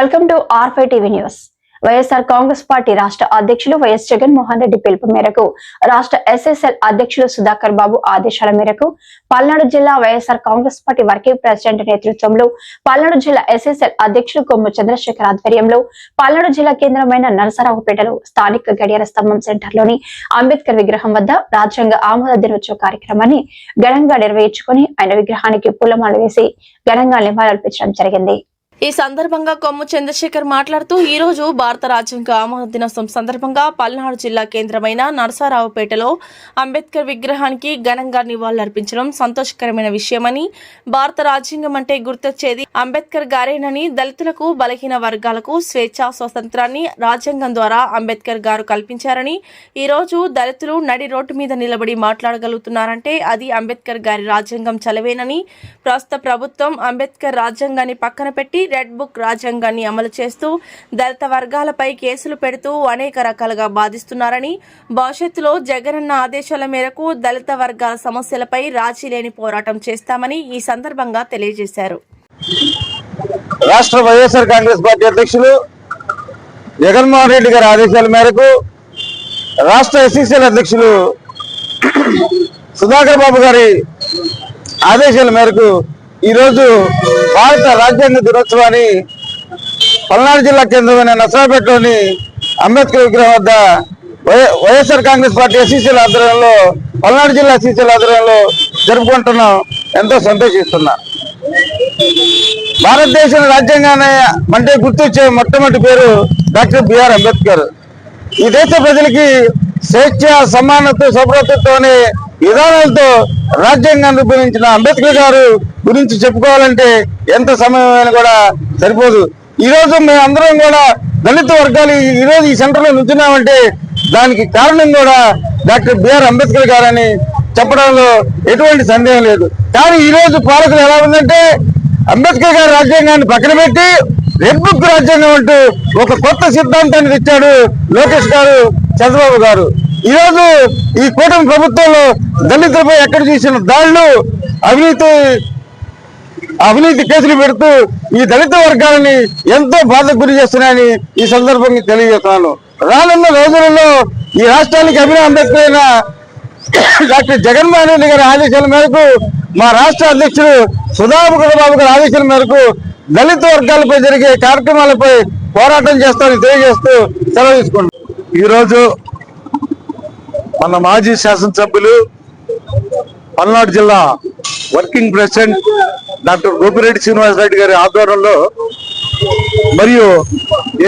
Welcome to R5 TV news. YSR Congress party రాష్ట్ర అధ్యక్షులు YS Jaganmohan Reddy పిలుపు మేరకు రాష్ట్ర ఎస్ఎస్ఎల్ అధ్యక్షులు సుధాకర్ బాబు ఆదేశాల మేరకు పల్నాడు జిల్లా YSR Congress party working president నేతృత్వంలో పల్నాడు జిల్లా ఎస్ఎస్ఎల్ అధ్యక్షులు కొమ్ము చంద్రశేఖర్ ఆధ్వర్యంలో పల్నాడు జిల్లా కేంద్రమైన నరసరావుపేటలో స్థానిక గడియార స్తంభం సెంటర్లోని అంబేద్కర్ విగ్రహం వద్ద రాజ్యాంగ ఆమోద దినోత్సవ కార్యక్రమాన్ని ఘనంగా నిర్వహించుకుని ఆయన విగ్రహానికి పూలమాల వేసి ఘనంగా నివాళులర్పించడం జరిగింది. ఈ సందర్భంగా కొమ్ము చంద్రశేఖర్ మాట్లాడుతూ ఈ రోజు భారత రాజ్యాంగ ఆమోద దినోత్సవం సందర్భంగా పల్నాడు జిల్లా కేంద్రమైన నరసారావుపేటలో అంబేద్కర్ విగ్రహానికి ఘనంగా నివాళులర్పించడం సంతోషకరమైన విషయమని భారత రాజ్యాంగం అంటే గుర్తొచ్చేది అంబేద్కర్ గారేనని దళితులకు బలహీన వర్గాలకు స్వేచ్ఛ స్వతంత్రాన్ని రాజ్యాంగం ద్వారా అంబేద్కర్ గారు కల్పించారని ఈ రోజు దళితులు నడి రోడ్డు మీద నిలబడి మాట్లాడగలుగుతున్నారంటే అది అంబేద్కర్ గారి రాజ్యాంగం చలవేనని ప్రస్తుత ప్రభుత్వం అంబేద్కర్ రాజ్యాంగాన్ని పక్కన పెట్టి రెడ్ బుక్ రాజ్యాంగాన్ని అమలు చేస్తూ దళిత వర్గాలపై కేసులు పెడుతూ అనేక రకాలుగా బాధిస్తున్నారని భవిష్యత్తులో జగనన్న ఆదేశాల మేరకు దళిత వర్గాల సమస్యలపై రాజీ లేని పోరాటం చేస్తామని ఈ సందర్భంగా తెలియజేశారు. రాష్ట్ర వైఎస్ఆర్ కాంగ్రెస్ పార్టీ అధ్యక్షులు జగన్మోహన్ రెడ్డి గారి ఆదేశాల మేరకు రాష్ట్ర ఎస్సీసీఎల్ అధ్యక్షులు సుధాకర్ బాబు గారి ఆదేశాల మేరకు ఈరోజు భారత రాజ్యాంగ దినోత్సవాన్ని పల్నాడు జిల్లా కేంద్రమైన నసరాపేటలోని అంబేద్కర్ విగ్రహం వద్ద వైఎస్ఆర్ కాంగ్రెస్ పార్టీ ఎస్సీసీల ఆధ్వర్యంలో పల్నాడు జిల్లా ఎస్సీసీల ఆధ్వర్యంలో జరుపుకుంటున్నాం. ఎంతో సంతోషిస్తున్నా. భారతదేశం రాజ్యాంగాన్ని అంటే గుర్తొచ్చే మొట్టమొదటి పేరు డాక్టర్ బిఆర్ అంబేద్కర్. ఈ దేశ ప్రజలకి స్వేచ్ఛ సమానత్వ సౌభ్రతత్వం అనే విధానాలతో రాజ్యాంగాన్ని రూపొందించిన అంబేద్కర్ గారు గురించి చెప్పుకోవాలంటే ఎంత సమయమైనా కూడా సరిపోదు. ఈ రోజు మేము అందరం కూడా దళిత వర్గాలు ఈ- ఈ రోజు ఈ సెంటర్లో నుంచున్నామంటే దానికి కారణం కూడా డాక్టర్ బిఆర్ అంబేద్కర్ గారని చెప్పడంలో ఎటువంటి సందేహం లేదు. కానీ ఈ రోజు పాలకులు ఎలా ఉందంటే అంబేద్కర్ గారి రాజ్యాంగాన్ని పక్కన పెట్టి రెబ్బుక్ రాజ్యాంగం అంటూ ఒక కొత్త సిద్ధాంతాన్ని తెచ్చాడు లోకేష్ గారు. చంద్రబాబు గారు. ఈ రోజు ఈ కూటమి ప్రభుత్వంలో దళితులపై ఎక్కడ చూసిన దాడులు అవినీతి అవినీతి కేసులు పెడుతూ ఈ దళిత వర్గాలని ఎంతో బాధకు గురి చేస్తున్నాయని ఈ సందర్భంగా తెలియజేస్తున్నాను. రానున్న రోజులలో ఈ రాష్ట్రానికి అభినయ అంబేద్కర్ డాక్టర్ జగన్మోహన్ రెడ్డి గారి ఆదేశాల మేరకు మా రాష్ట్ర అధ్యక్షుడు సుధాకర్ బాబు గారి ఆదేశాల మేరకు దళిత వర్గాలపై జరిగే కార్యక్రమాలపై పోరాటం చేస్తామని తెలియజేస్తూ సెలవు తీసుకుంటాం ఈరోజు మన మాజీ శాసనసభ్యులు పల్నాడు జిల్లా working president doctor Gopireddy Srinivasareddy గారి ఆధ్వర్యంలో మరియు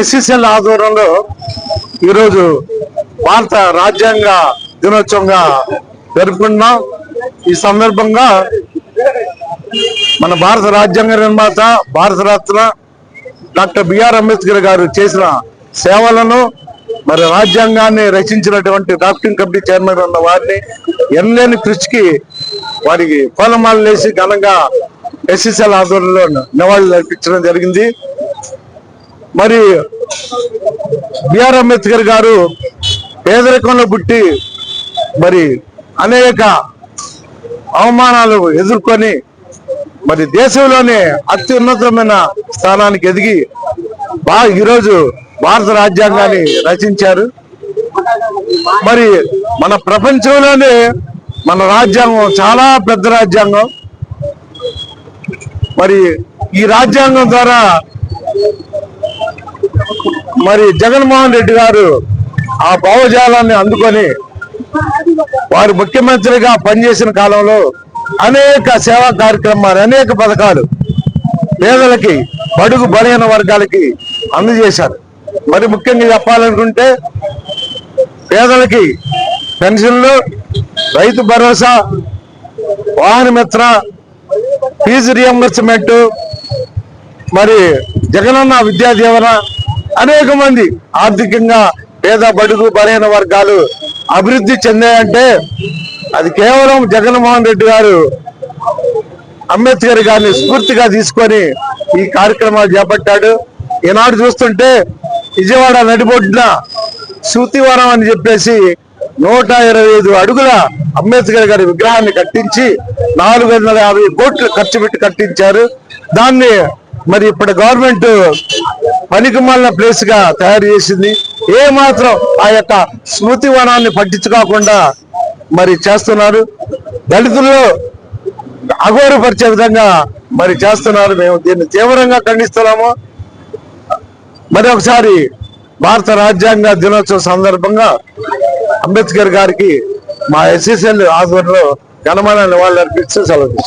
ఎస్ఎస్ఎల్ ఆధ్వర్యంలో ఈరోజు భారత రాజ్యాంగ దినోత్సవంగా జరుపుకుంటున్నాం. ఈ సందర్భంగా మన భారత రాజ్యాంగ నిర్మాత భారతరత్న డాక్టర్ బిఆర్ అంబేద్కర్ గారు చేసిన సేవలను మరి రాజ్యాంగాన్ని రచించినటువంటి డ్రాఫ్టింగ్ కమిటీ చైర్మన్ ఉన్న వారిని ఎనలేని కృషికి వారికి కోలమాలు వేసి ఘనంగా ఎస్ఎస్ఎల్ ఆధ్వర్యంలో నివాళులు అర్పించడం జరిగింది. మరి బిఆర్ అంబేద్కర్ గారు పేదరికంలో పుట్టి మరి అనేక అవమానాలు ఎదుర్కొని మరి దేశంలోనే అత్యున్నతమైన స్థానానికి ఎదిగి బాగా ఈరోజు భారత రాజ్యాంగాన్ని రచించారు. మరి మన ప్రపంచంలోనే మన రాజ్యాంగం చాలా పెద్ద రాజ్యాంగం. మరి ఈ రాజ్యాంగం ద్వారా మరి జగన్మోహన్ రెడ్డి గారు ఆ భావజాలాన్ని అందుకొని వారు ముఖ్యమంత్రిగా పనిచేసిన కాలంలో అనేక సేవా కార్యక్రమాలు అనేక పథకాలు పేదలకి బడుగు బలహీన వర్గాలకి అందజేశారు. మరి ముఖ్యంగా చెప్పాలనుకుంటే పేదలకి పెన్షన్లు రైతు భరోసా వాహన మిత్ర ఫీజు రియంబర్స్మెంట్ మరి జగనన్న విద్యా దీవెన అనేక మంది ఆర్థికంగా పేద బడుగు బలైన వర్గాలు అభివృద్ధి చెందాయంటే అది కేవలం జగన్మోహన్ రెడ్డి గారు అంబేద్కర్ గారిని స్ఫూర్తిగా తీసుకొని ఈ కార్యక్రమాలు చేపట్టాడు. ఈనాడు చూస్తుంటే విజయవాడ నడిబొడ్డున శృతివనం అని చెప్పేసి నూట ఇరవై ఐదు అడుగుల అంబేద్కర్ గారి విగ్రహాన్ని కట్టించి నాలుగు వందల యాభై కోట్లు ఖర్చు పెట్టి కట్టించారు. దాన్ని మరి ఇప్పుడు గవర్నమెంట్ పనికిమాలిన ప్లేస్గా తయారు చేసింది. ఏ మాత్రం ఆ యొక్క స్మృతి వనాన్ని పట్టించుకోకుండా మరి చేస్తున్నారు. దళితులు అఘోరపరిచే విధంగా మరి చేస్తున్నారు. మేము దీన్ని తీవ్రంగా ఖండిస్తున్నాము. మరి ఒకసారి భారత రాజ్యాంగ దినోత్సవం సందర్భంగా అంబేద్కర్ గారికి మా ఎస్ఎస్ఎల్ ఆధ్వర్యంలో ఘనమైన నివాళులు అర్పిస్తూ సెలవు